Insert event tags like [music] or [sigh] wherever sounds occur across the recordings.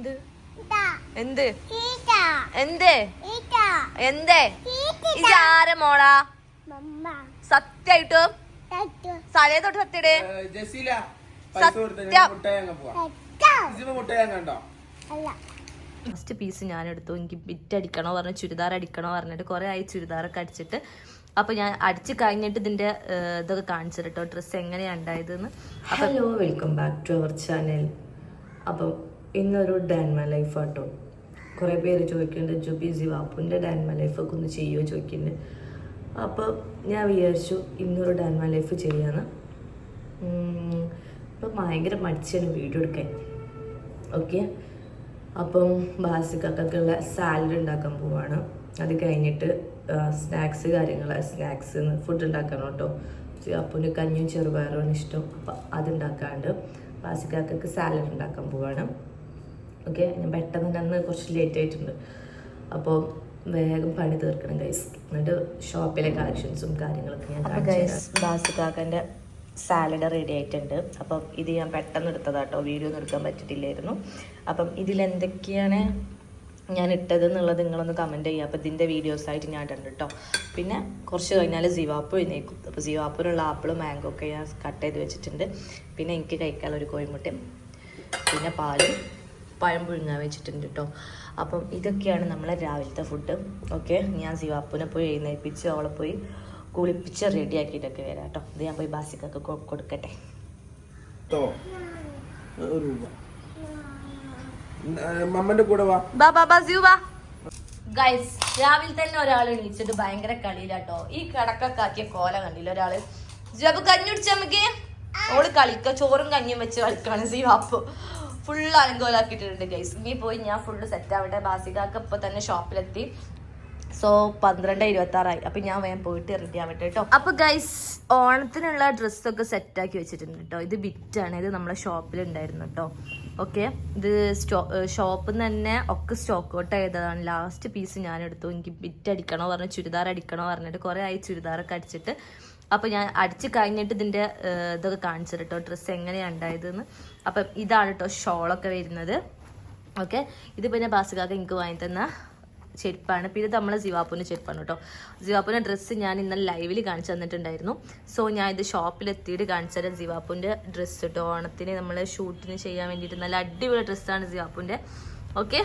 എന്ത്? എന്ത്? എന്തേ? എന്തേ? ഇത് ആരെ മോളാ? സത്യായിട്ടും സലേ തൊട്ട് സത്യടേ ഫസ്റ്റ് പീസ് ഞാൻ എടുത്തു. എനിക്ക് ബിറ്റ് അടിക്കണോ പറഞ്ഞു ചുരിദാർ അടിക്കണോ പറഞ്ഞിട്ട് കുറെ ആയി ചുരിദാറൊക്കെ അടിച്ചിട്ട്. അപ്പൊ ഞാൻ അടിച്ച് കഴിഞ്ഞിട്ട് ഇതിന്റെ ഇതൊക്കെ കാണിച്ചു കേട്ടോ ഡ്രസ്സ് എങ്ങനെയാ ഉണ്ടായതെന്ന്. Hello welcome back to our channel അപ്പം ഇന്നൊരു ഡാൻമ ലൈഫ് ആട്ടോ. കുറേ പേര് ചോദിക്കുന്നുണ്ട് ജുബി സിവാപ്പുന്റെ ഡാൻമ ലൈഫൊക്കെ ഒന്ന് ചെയ്യുമോ ചോദിക്കുന്നുണ്ട്. അപ്പോൾ ഞാൻ വിചാരിച്ചു ഇന്നൊരു ഡാൻമ ലൈഫ് ചെയ്യാന്ന്. ഇപ്പം ഭയങ്കര മടിച്ചാണ് വീഡിയോ എടുക്കാൻ. ഓക്കെ അപ്പം ബാസിക്കൊക്കെയുള്ള സാലഡ് ഉണ്ടാക്കാൻ പോവാണ്. അത് കഴിഞ്ഞിട്ട് സ്നാക്സ് കാര്യങ്ങൾ സ്നാക്സ് ഫുഡ് ഉണ്ടാക്കണം കേട്ടോ. അപ്പന് കഞ്ഞിയും ചെറുപയറുമാണ് ഇഷ്ടം. അപ്പം അതുണ്ടാക്കാണ്ട് ബാസിക്കാക്കൾക്ക് സാലഡ് ഉണ്ടാക്കാൻ പോവാണ്. ഓക്കെ ഞാൻ പെട്ടെന്ന് തന്നെ അന്ന് കുറച്ച് ലേറ്റ് ആയിട്ടുണ്ട്. അപ്പോൾ വേഗം പണി തീർക്കണം ഗൈസ് എന്നിട്ട് ഷോപ്പിലെ കളക്ഷൻസും കാര്യങ്ങളൊക്കെ ഞാൻ ഗൈസ് ബാസിക്കാക്കന്റെ സാലഡ് റെഡി ആയിട്ടുണ്ട്. അപ്പം ഇത് ഞാൻ പെട്ടെന്ന് എടുത്തതാട്ടോ. വീഡിയോ ഒന്നും എടുക്കാൻ പറ്റിയിട്ടില്ലായിരുന്നു. അപ്പം ഇതിലെന്തൊക്കെയാണ് ഞാൻ ഇട്ടത് എന്നുള്ളത് നിങ്ങളൊന്ന് കമന്റ് ചെയ്യുക. അപ്പോൾ ഇതിന്റെ വീഡിയോസായിട്ട് ഞാൻ ഇട്ടുണ്ട് കേട്ടോ. പിന്നെ കുറച്ച് കഴിഞ്ഞാൽ സിവാപ്പ് എഴുന്നേക്കും അപ്പോൾ സിവാപ്പിലുള്ള ആപ്പിളും മാംഗോ ഒക്കെ ഞാൻ കട്ട് ചെയ്ത് വെച്ചിട്ടുണ്ട്. പിന്നെ എനിക്ക് കഴിക്കാനുള്ള ഒരു കോഴിമുട്ടയും പിന്നെ പാലും പഴം പുഴുങ്ങാൻ വെച്ചിട്ടുണ്ട് കേട്ടോ അപ്പം ഇതൊക്കെയാണ് നമ്മളെ രാവിലത്തെ ഫുഡ് ഓക്കെ ഞാൻ സിവാപ്പുനെ പോയി എഴുന്നേൽപ്പിച്ച് അവളെ പോയി കുളിപ്പിച്ച് റെഡിയാക്കിയിട്ടൊക്കെ വരാം കേട്ടോ ഇത് ഞാൻ പോയി ബാസിക്കൊക്കെ കൊടുക്കട്ടെ. ട്ടോ. ഒരു രൂപ. ഏ, മമ്മന്റെ കൂടെ വാ. ബാ ബാ ബാ സിയു ബാ. ഗൈസ് രാവിലെ തന്നെ ഒരാൾ എണീച്ചിട്ട് ഭയങ്കര കളിയിലാട്ടോ ഈ കിടക്കൊക്കെ ആക്കിയ കോല കണ്ടില്ല ഒരാൾ? ജബ് കഞ്ഞി കുടിച്ച നമുക്ക്? ഓൾ കളിക്ക ചോറും കഞ്ഞിയും വെച്ച് കളിക്കാണ് സി ഫുള്ള് അലങ്കോലാക്കിയിട്ടുണ്ട് ഗൈസ് ഇനി പോയി ഞാൻ ഫുള്ള് സെറ്റ് ആവട്ടെ. ബാസികാക്ക് ഇപ്പൊ തന്നെ ഷോപ്പിലെത്തി സോ പന്ത്രണ്ട് ഇരുപത്തി ആറായി അപ്പൊ ഞാൻ വേഗം പോയിട്ട് റെഡി ആവട്ടെ കേട്ടോ അപ്പൊ ഗൈസ് ഓണത്തിനുള്ള ഡ്രസ്സൊക്കെ സെറ്റ് ആക്കി വെച്ചിട്ടുണ്ട് കേട്ടോ ഇത് ബിറ്റാണ് ഇത് നമ്മളെ ഷോപ്പിൽ ഉണ്ടായിരുന്നു കേട്ടോ ഓക്കെ ഇത് സ്റ്റോ ഷോപ്പിൽ നിന്ന് തന്നെ ഒക്കെ സ്റ്റോക്ക് ഔട്ട് ചെയ്തതാണ് ലാസ്റ്റ് പീസ് ഞാൻ എടുത്തു എനിക്ക് ബിറ്റ് അടിക്കണോ പറഞ്ഞു ചുരിദാർ അടിക്കണോ പറഞ്ഞിട്ട് കുറേ ആയി ചുരിദാറൊക്കെ അടിച്ചിട്ട് അപ്പൊ ഞാൻ അടിച്ച് കഴിഞ്ഞിട്ട് ഇതിന്റെ ഇതൊക്കെ കാണിച്ചു കേട്ടോ ഡ്രസ്സ് എങ്ങനെയാണ് ഉണ്ടായതെന്ന്. അപ്പം ഇതാണ് കേട്ടോ ഷോളൊക്കെ വരുന്നത്. ഓക്കെ? ഇത് പിന്നെ ബാസുകാക്ക് എനിക്ക് വാങ്ങി തന്ന ചെരുപ്പാണ്. പിന്നെ നമ്മളെ സിവാപ്പുവിന്റെ ചെരുപ്പാണ് കേട്ടോ സിവാപ്പുവിന്റെ ഡ്രസ്സ് ഞാൻ ഇന്നലെ ലൈവിൽ കാണിച്ചു തന്നിട്ടുണ്ടായിരുന്നു. സോ ഞാൻ ഇത് ഷോപ്പിൽ എത്തിയിട്ട് കാണിച്ചു തരാം സിവാപ്പുവിന്റെ ഡ്രസ്സ് കേട്ടോ ഓണത്തിന് നമ്മൾ ഷൂട്ടിന് ചെയ്യാൻ വേണ്ടിയിട്ട് നല്ല അടിപൊളി ഡ്രസ്സാണ് സിവാപ്പുവിന്റെ ഓക്കെ?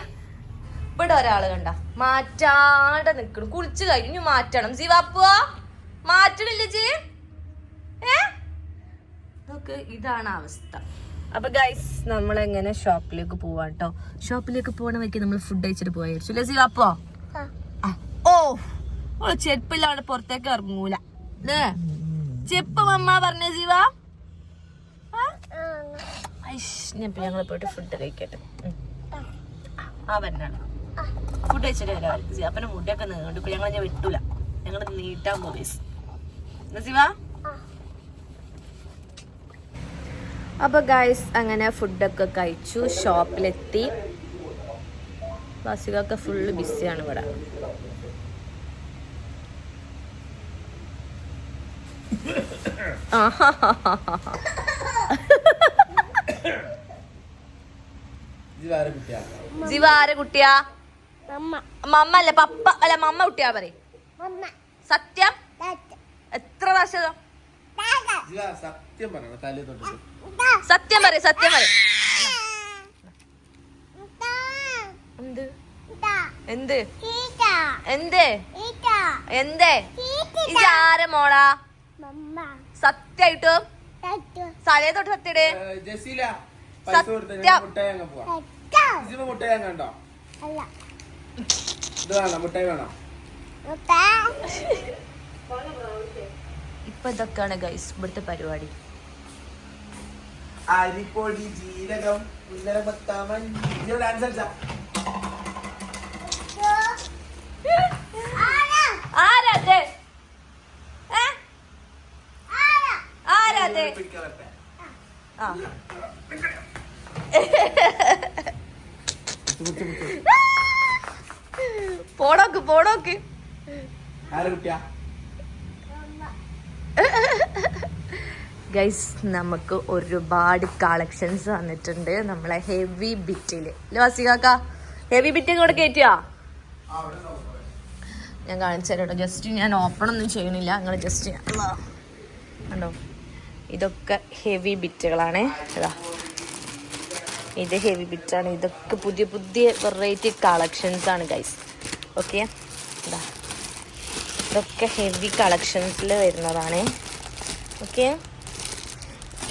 ഇവിടെ ഒരാൾ കണ്ട. മാറ്റാണ്ട് നിൽക്കണം കുളിച്ച് കഴിഞ്ഞു മാറ്റണം. സിവാപ്പുവോ! മാറ്റണില്ല ജി. ഏ? നോക്ക് ഇതാണ് അവസ്ഥ. അപ്പൊ ഗൈസ് നമ്മൾ എങ്ങനെ ഷോപ്പിലേക്ക് പോവാ കേട്ടോ ഷോപ്പിലേക്ക് പോകണ വഴിക്ക് നമ്മൾ ഫുഡ് കഴിച്ചിട്ട് പോവാ ലസി അപ്പോ? ഓ ഓ ചെരുപ്പില്ലാണ്ട് പുറത്തേക്ക് ഇറങ്ങൂല. ചെപ്പ് മമ്മ പറഞ്ഞ ജീവ ഞാൻ ഞങ്ങൾ പോയിട്ട് ഫുഡ് കഴിക്കട്ടെ. ആ. വരണാണ് ഫുഡ് കഴിച്ചിട്ട് വരാം. അപ്പനെ മുടിയൊക്കെ നീണ്ടു. ഞങ്ങൾ ഞാൻ വിട്ടൂല. ഞങ്ങൾ നീട്ടാൻ പോയി ശിവ അപ്പൊ ഗൈസ് അങ്ങനെ ഫുഡൊക്കെ കഴിച്ചു ഷോപ്പിലെത്തി വാസികൊക്കെ ഫുള്ള് ബിസിയാണ് ഇവിടെ. ഇത് കുട്ടിയാ? ജീവ ആരെ കുട്ടിയാ? മമ്മ അല്ല? പപ്പ അല്ല മമ്മ കുട്ടിയാ പറയും. സത്യം? എത്ര പ്രാവശ്യം സത്യം പറയണം തലേ തൊട്ടിട്ട്. സത്യം പറയും സത്യം പറയും. എന്ത്? എന്ത്? എന്തേ? എന്തേ? ഇതാരെ മോളാ? സത്യായിട്ടും? തലേ തൊട്ട് സത്യടേ. മുട്ടായി വേണം. ഇപ്പൊ ഇതൊക്കെയാണ് ഗൈസ് ഇവിടുത്തെ പരിപാടി. അരിപ്പൊടി ജീരകം ഉന്നര പത്താമൻ ഡാൻസ് കളിച്ചാ. ആരാത്? ആരാത് ആ. പോടോക്ക് പോടോക്ക് ആരാ കുട്ടിയാ? ഗൈസ് നമുക്ക് ഒരുപാട് കളക്ഷൻസ് വന്നിട്ടുണ്ട് നമ്മളെ ഹെവി ബിറ്റിൽ വാസികാക്ക ഹെവി ബിറ്റ് കൂടെ കയറ്റിയാ ഞാൻ കാണിച്ചു തരാം കേട്ടോ. ജസ്റ്റ് ഞാൻ ഓപ്പൺ ഒന്നും ചെയ്യണില്ല നിങ്ങൾ ജസ്റ്റ് കണ്ടോ? ഇതൊക്കെ ഹെവി ബിറ്റുകളാണ് ഇതാ. ഇത് ഹെവി ബിറ്റാണ് ഇതൊക്കെ പുതിയ പുതിയ വെറൈറ്റി കളക്ഷൻസ് ആണ് ഗൈസ് ഓക്കെ ഇതാ. ഇതൊക്കെ ഹെവി കളക്ഷൻസിൽ വരുന്നതാണ്. ഓക്കെ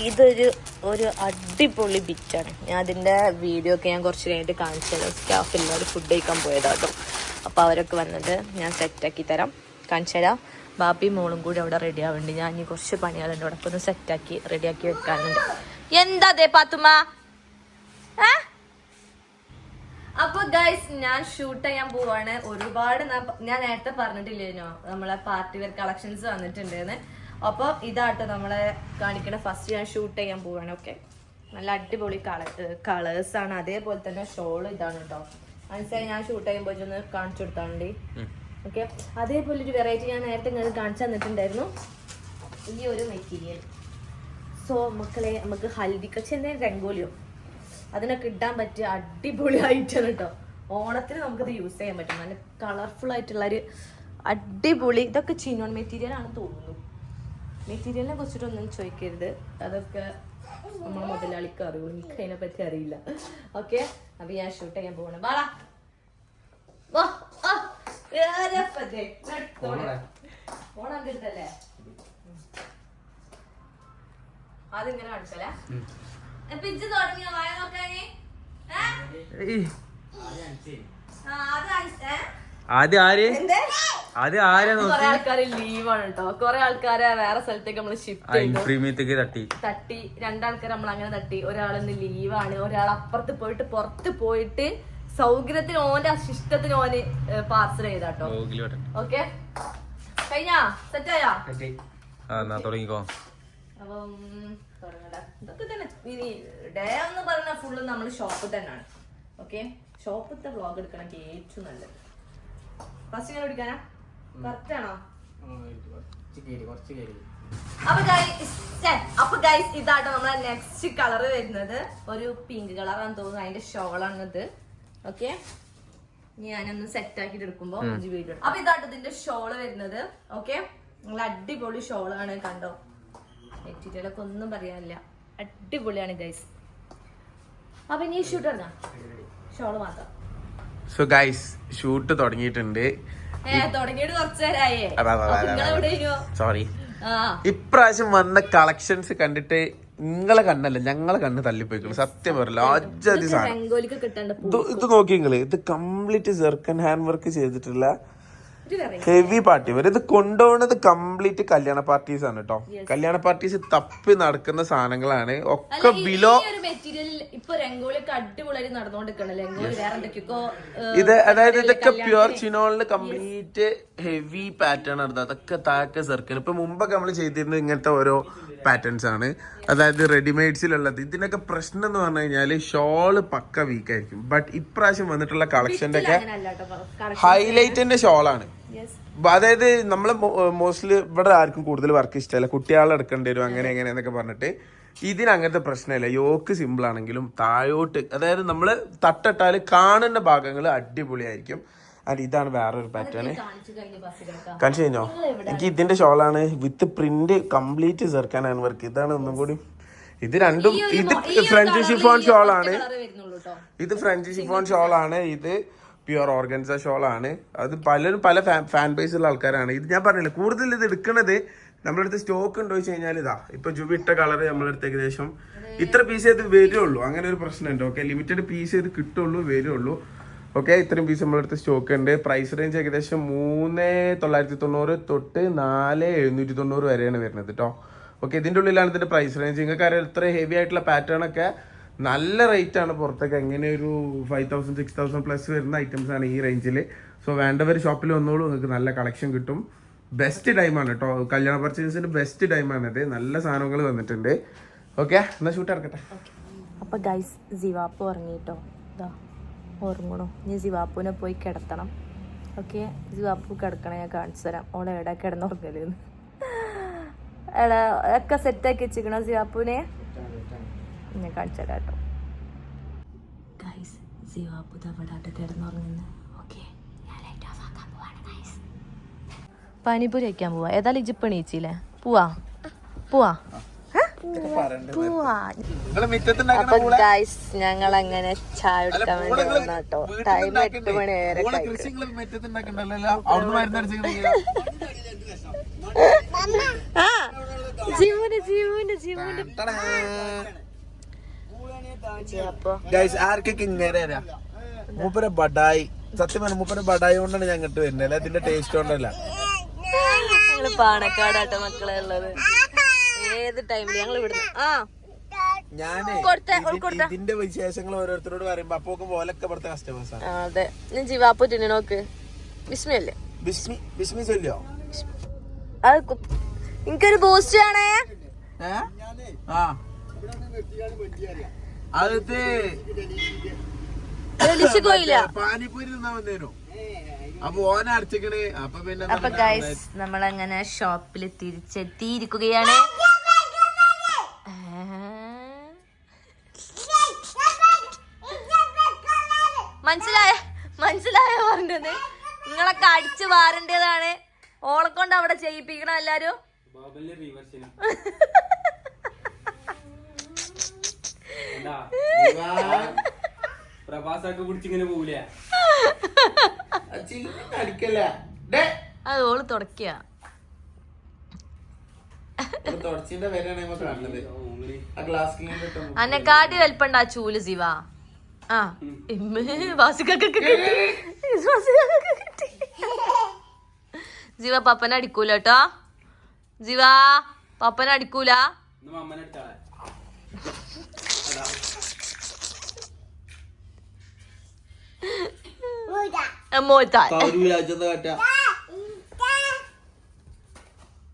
ഇതൊരു ഒരു അടിപൊളി ബിറ്റാണ്. ഞാൻ അതിന്റെ വീഡിയോ ഒക്കെ ഞാൻ കുറച്ച് കഴിഞ്ഞിട്ട് കാണിച്ചു സ്റ്റാഫ് എല്ലാവരും ഫുഡ് കഴിക്കാൻ പോയതാട്ടോ. അപ്പോൾ അവരൊക്കെ വന്നിട്ട് ഞാൻ സെറ്റാക്കി തരാം. കാണിച്ചു തരാം. ബാപ്പി മോളും കൂടി അവിടെ റെഡി ആവുന്നുണ്ട്. ഞാൻ ഇനി കുറച്ച് പണികളുണ്ട് അവിടെ ഒന്ന് സെറ്റാക്കി റെഡിയാക്കി വെക്കാനുണ്ട്. എന്താ അതെ പാത്തുമ്മ? അപ്പൊ ഗൈസ് ഞാൻ ഷൂട്ട് ചെയ്യാൻ പോവാണ്. ഒരുപാട് ഞാൻ നേരത്തെ പറഞ്ഞിട്ടില്ലേനോ? നമ്മളെ പാർട്ടി വെയർ കളക്ഷൻസ് വന്നിട്ടുണ്ടെന്ന്. അപ്പൊ ഇതാട്ടോ നമ്മളെ കാണിക്കണ ഫസ്റ്റ് ഞാൻ ഷൂട്ട് ചെയ്യാൻ പോവാണ് ഓക്കെ നല്ല അടിപൊളി കളേഴ്സ് ആണ്. അതേപോലെ തന്നെ ഷോൾ ഇതാണ് കേട്ടോ മനസ്സിലായി? ഞാൻ ഷൂട്ട് ചെയ്യുമ്പോൾ ഒന്ന് കാണിച്ചു കൊടുത്താണ്ടി ഓക്കെ അതേപോലെ ഒരു വെറൈറ്റി ഞാൻ നേരത്തെ ഇങ്ങനെ കാണിച്ചു തന്നിട്ടുണ്ടായിരുന്നു. ഈ ഒരു മെറ്റീരിയൽ സോ മക്കളെ നമുക്ക് ഹൽദി ചെന്നൈ രംഗോലിയോ? അതിനൊക്കെ ഇടാൻ പറ്റിയ അടിപൊളി ആയിട്ടാണ് കേട്ടോ ഓണത്തിന് നമുക്കിത് യൂസ് ചെയ്യാൻ പറ്റും. നല്ല കളർഫുൾ ആയിട്ടുള്ള ഒരു അടിപൊളി ഇതൊക്കെ ചിനോൺ മെറ്റീരിയൽ ആണ് തോന്നുന്നു. മെറ്റീരിയലിനെ കുറിച്ചിട്ടൊന്നും ചോദിക്കരുത്. അതൊക്കെ നമ്മൾ മുതലാളിക്ക് അറിയൂ. എനിക്ക് അതിനെ പറ്റി അറിയില്ല. ഓക്കെ? അപ്പൊ ഞാൻ ഷൂട്ട് ചെയ്യാൻ പോകണം വാ, ആ, വേറെ പറ്റേ. നടത്തോളെ. ഓണം. കിട്ടല്ലേ അതിങ്ങനെ കാണിച്ചല്ലേ തുടങ്ങിയോ? വായ നോക്കാന്. അത് ആര്? ആദ്യം ആരാ കൊറേ ആൾക്കാർ ലീവ് ലീവാണ് കേട്ടോ കൊറേ ആൾക്കാരെ വേറെ സ്ഥലത്തേക്ക് നമ്മൾ ഷിഫ്റ്റ് ചെയ്തു. പ്രീമിയത്തേക്ക് തട്ടി. തട്ടി. രണ്ടാൾക്കാർ നമ്മൾ അങ്ങനെ തട്ടി. ഒരാളിന്ന് ലീവാണ് ഒരാൾ അപ്പുറത്ത് പോയിട്ട് പുറത്ത് പോയിട്ട് സൗകര്യത്തിന് ഓന്റെ അശിഷ്ടത്തിന് ഓന് പാർസൽ ചെയ്താട്ടോ. ഓക്കെ? കഴിഞ്ഞാ? സെറ്റായാ തുടങ്ങിക്കോ. അപ്പം തുടങ്ങട്ടെ. ഇതൊക്കെ തന്നെ. ഇനി ഡേ എന്ന് പറഞ്ഞ ഫുള്ള് നമ്മൾ ഷോപ്പിൽ തന്നെയാണ്. ഓക്കെ? ഷോപ്പിലത്തെ വ്ളോഗ് എടുക്കണമെങ്കിൽ ഏറ്റവും നല്ലത്. ഫസ്റ്റ് ഞാൻ ആണോ അപ്പൊ ഗൈസ് അപ്പൊ ഗൈസ് ഇതാട്ടോ നമ്മളെ നെക്സ്റ്റ് കളർ വരുന്നത്. ഒരു പിങ്ക് കളറാന്ന് തോന്നുന്നു. അതിന്റെ ഷോളാണിത്. ഓക്കെ ഞാനൊന്ന് സെറ്റ് ആക്കിട്ട് എടുക്കുമ്പോ അഞ്ച് വീഡിയോ അപ്പൊ ഇതാട്ടോ ഇതിന്റെ ഷോൾ വരുന്നത്. ഓക്കെ നല്ല അടിപൊളി ഷോളാണ് കണ്ടോ? മെറ്റീരിയലൊക്കെ ഒന്നും പറയാനില്ല. അടിപൊളിയാണ് ഗൈസ് അപ്പൊ ഇനി ഷൂട്ട് ഷോൾ മാത്രം. സോ ഗൈസ് ഷൂട്ട് തുടങ്ങിയിട്ടുണ്ട്. സോറി ഇപ്രാവശ്യം വന്ന കളക്ഷൻസ് കണ്ടിട്ട് നിങ്ങളെ കണ്ണല്ല ഞങ്ങളെ കണ്ണ് തള്ളിപ്പോയിക്കണം. സത്യം പറയല അജാതി സാധനം. ഇത് നോക്കിയെങ്കിൽ ഇത് കംപ്ലീറ്റ് ജെർക്കൻ ഹാൻഡ് വർക്ക് ചെയ്തിട്ടുള്ള ഹെവി പാർട്ടി വരെ ഇത് കൊണ്ടുപോകുന്നത് കംപ്ലീറ്റ് കല്യാണ പാർട്ടീസ് ആണ് കേട്ടോ കല്യാണ പാർട്ടീസ് തപ്പി നടക്കുന്ന സാധനങ്ങളാണ്. ഒക്കെ ബിലോ ഇത് അതായത് ഇതൊക്കെ പ്യുവർ ചിനോളിൽ കംപ്ലീറ്റ് ഹെവി പാറ്റേൺ ആണ് അതൊക്കെ താക്ക സർക്കിൾ ഇപ്പൊ മുമ്പൊക്കെ നമ്മൾ ചെയ്തിരുന്നത് ഇങ്ങനത്തെ ഓരോ പാറ്റേൺസ് ആണ്. അതായത് റെഡിമെയ്ഡ്സിലുള്ളത് ഇതിനൊക്കെ പ്രശ്നം എന്ന് പറഞ്ഞു കഴിഞ്ഞാൽ ഷോൾ പക്ക വീക്കായിരിക്കും ബട്ട് ഇപ്രാവശ്യം വന്നിട്ടുള്ള കളക്ഷന്റെ ഒക്കെ ഹൈലൈറ്റിന്റെ ഷോളാണ് അതായത് നമ്മൾ മോസ്റ്റ്ലി ഇവിടെ ആർക്കും കൂടുതൽ വർക്ക് ഇഷ്ടമല്ല. കുട്ടികളെ എടുക്കേണ്ടി വരും അങ്ങനെ എങ്ങനെ എന്നൊക്കെ പറഞ്ഞിട്ട് ഇതിന് അങ്ങനത്തെ പ്രശ്നമില്ല. യോക്ക് സിമ്പിൾ ആണെങ്കിലും താഴോട്ട് അതായത് നമ്മൾ തട്ടിട്ടാൽ കാണുന്ന ഭാഗങ്ങൾ അടിപൊളിയായിരിക്കും. അല്ല ഇതാണ് വേറൊരു പാറ്റേൺ കാണിച്ചു കഴിഞ്ഞ എനിക്ക് ഇതിന്റെ ഷോളാണ് വിത്ത് പ്രിന്റ് കംപ്ലീറ്റ് ചേർക്കാനാണ് വർക്ക് ഇതാണ് ഒന്നും കൂടി. ഇത് രണ്ടും ഇത് ഫ്രഞ്ച് ഷിഫോൺ ഷോളാണ്. ഇത് ഫ്രഞ്ച് ഷിഫോൺ ഷോളാണ്. ഇത് പ്യുവർ ഓർഗൻസ ആണ് അത് പലരും പല ഫാൻ ബേസ് ഉള്ള ആൾക്കാരാണ്. ഇത് ഞാൻ പറഞ്ഞില്ല കൂടുതൽ ഇത് എടുക്കണത് നമ്മുടെ അടുത്ത് സ്റ്റോക്ക് ഉണ്ടോ വെച്ച് കഴിഞ്ഞാൽ ഇതാ ഇപ്പൊ ജുബി ഇട്ട കളർ നമ്മുടെ അടുത്ത് ഏകദേശം ഇത്ര പീസ് ഇത് വരുള്ളൂ. അങ്ങനെ ഒരു പ്രശ്നമുണ്ട് ഓക്കെ ലിമിറ്റഡ് പീസ് ഇത് കിട്ടുള്ളൂ വരുള്ളൂ. ഓക്കെ ഇത്രയും പീസ് നമ്മുടെ സ്റ്റോക്ക് ഉണ്ട്. പ്രൈസ് റേഞ്ച് ഏകദേശം മൂന്ന് തൊള്ളായിരത്തി തൊണ്ണൂറ് തൊട്ട് നാല് എഴുന്നൂറ്റി തൊണ്ണൂറ് വരെയാണ് വരുന്നത് കേട്ടോ ഓക്കെ ഇതിന്റെ ഉള്ളിലാണ് ഇതിന്റെ പ്രൈസ് റേഞ്ച് നിങ്ങൾക്ക് അറിയാം ഇത്ര ഹെവി ആയിട്ടുള്ള പാറ്റേൺ ഒക്കെ നല്ല റേറ്റ് ആണ് പുറത്തേക്ക്. എങ്ങനെ ഒരു five thousand six thousand plus വരുന്ന ഐറ്റംസ് ആണ് ഈ റേഞ്ചിൽ സോ വേണ്ടവർ ഷോപ്പിൽ വന്നോളൂ. നിങ്ങൾക്ക് നല്ല കളക്ഷൻ കിട്ടും. ബെസ്റ്റ് ടൈമാണ് കേട്ടോ കല്യാണ പർച്ചേസിന്റെ ബെസ്റ്റ് ടൈമാണിത് നല്ല സാധനങ്ങൾ വന്നിട്ടുണ്ട്. ഓക്കെ എന്നാൽ ഷൂട്ട് ഇറക്കട്ടെ. അപ്പൊ ഗൈസ് ജിവാപ്പ് ഉറങ്ങിട്ടോ? ഇതാ ഉറങ്ങണോ. ഇനി ജിവാപ്പുവിനെ പോയി കിടത്തണം. ഓക്കെ ജിവാപ്പു കിടക്കണേ ഞാൻ കാണിച്ചു തരാം. ഓളെ എവിടെ കിടന്നുറങ്ങലെന്ന് എടാ ഒക്കെ സെറ്റാക്കി വെച്ചിരിക്കണോ സിവാപ്പുനെ ഞാൻ കാണിച്ചു തരാം കേട്ടോ. ഗൈസ് കിടന്നുറങ്ങുന്നു. ഓക്കെ ഞാൻ ലൈറ്റ് ഓഫ് ആക്കാൻ പോവാണ് ഗൈസ് പാനിപ്പൂരി വയ്ക്കാൻ പോവാ. ഏതായാലും ഇജിപ്പ് എണീച്ചില്ലേ? പോവാ. പോവാ. അപ്പൊ ഗൈസ് ഞങ്ങൾ അങ്ങനെ ചായ എടുക്കാൻ വേണ്ടി വന്ന ടൈം എട്ട് മണി വരെ പൂള കൃഷി നിങ്ങൾ മിറ്റത്തുണ്ടാക്കണ്ടല്ലോ അവിടുന്ന് മരുന്നടിച്ചിട്ടുണ്ടെങ്കിൽ ആ ജീവന് ജീവന് ജീവന് അപ്പൊ ഗൈസ് ആർക്കൊക്കെ ഇങ്ങനെ അറിയാം? മൂപ്പര ബഡായി. സത്യം പറഞ്ഞ മൂപ്പര ബഡായി കൊണ്ടാണ് ഞാൻ ഇങ്ങോട്ട് വരുന്നത്. അല്ല? ഇതിന്റെ ടേസ്റ്റ് കൊണ്ടല്ല. പാണക്കാടാട്ടോ മക്കളെ ഉള്ളത്. ഏത് ടൈമിൽ ഞങ്ങൾ ഇവിടുന്ന്. ആ. ഇതിന്റെ വിശേഷങ്ങൾ ഓരോരുത്തരോട് പറയുമ്പോ അപ്പൊ പോലൊക്കെ ഇവിടുത്തെ കസ്റ്റമേഴ്സ് ആണ്. അതെ. ഞാൻ ജീവാപ്പു തിന്നു നോക്ക് വിസ്മയല്ലേ ബിസ്മി ബിസ്മി ചൊല്ലോ അത് എനിക്കൊരു ബൂസ്റ്റ് ആണേ ആ. അത് ലിശു പോയില്ല. പാനിപ്പൂരി തിന്നാൻ വന്നേനു. അപ്പൊ ഓന അടച്ചിക്കണ്. അപ്പൊ പിന്നെ അപ്പൊ ഗൈസ് നമ്മളങ്ങനെ ഷോപ്പിൽ തിരിച്ചെത്തിയിരിക്കുകയാണ്. മനസ്സിലായ മനസ്സിലായ പറഞ്ഞത്? നിങ്ങളൊക്കെ അടിച്ചു വാറേണ്ടതാണ് ഓളെ കൊണ്ട് അവിടെ ചെയ്യിപ്പിക്കണം എല്ലാരും. [laughs] പ്രഭാസൊക്കെ കുടിച്ചിങ്ങനെ പോവില്ലേ അത് ഓൾ തുടക്കുക അന്നെക്കാട്ടി വലിപ്പണ്ട ആ ചൂൽ ശിവ ആ ഇമ്മേ, വാസിക്കൊക്കെ കിട്ടി. വാസിക്കൊക്കെ കിട്ടി. ജീവ പപ്പന അടിക്കൂല കേട്ടോ. ജീവ പപ്പന അടിക്കൂല. ഇന്ന് അമ്മനെ എടുത്താളെ മോത്താൻ കൗരൂരാജെന്ന് കാട്ടാ.